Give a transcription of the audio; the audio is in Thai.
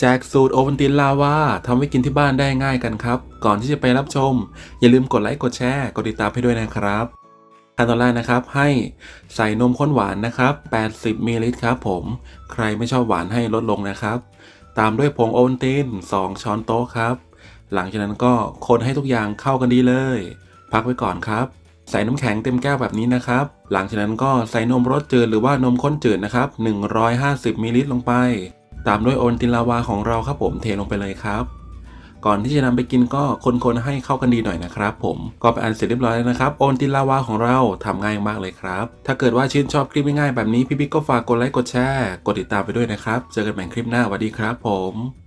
แจกสูตรโอวัลตินลาวาทำไว้กินที่บ้านได้ง่ายกันครับ ก่อนที่จะไปรับชม อย่าลืมกดไลค์กดแชร์กดติดตามให้ด้วยนะครับขั้นตอนแรกนะครับให้ใส่นมข้นหวานนะครับ 80มิลลิลิตรครับผม ใครไม่ชอบหวานให้ลดลงนะครับ ตามด้วยผงโอวัลติน 2 ช้อนโต๊ะครับ หลังจากนั้นก็คนให้ทุกอย่างเข้ากันดีเลย พักไว้ก่อนครับ ใส่น้ำแข็งเต็มแก้วแบบนี้นะครับ หลังจากนั้นก็ใส่นมรสจืดหรือว่านมข้นจืดนะครับ 150มิลลิลิตรลงไป ตามด้วยโอนตินลาวาของเราครับผมเทลงไปเลยครับ ก่อนที่จะนำไปกินก็คนๆให้เข้ากันดีหน่อยนะครับ ผมก็เป็นอันเสร็จเรียบร้อยแล้วนะครับโอนตินลาวาของเราทำง่ายมากเลยครับ ถ้าเกิดว่าชื่นชอบคลิปง่ายๆแบบนี้พี่บิ๊กก็ฝากกดไลค์กดแชร์กดติดตามไปด้วยนะครับ เจอกันใหม่คลิปหน้าสวัสดีครับ ผม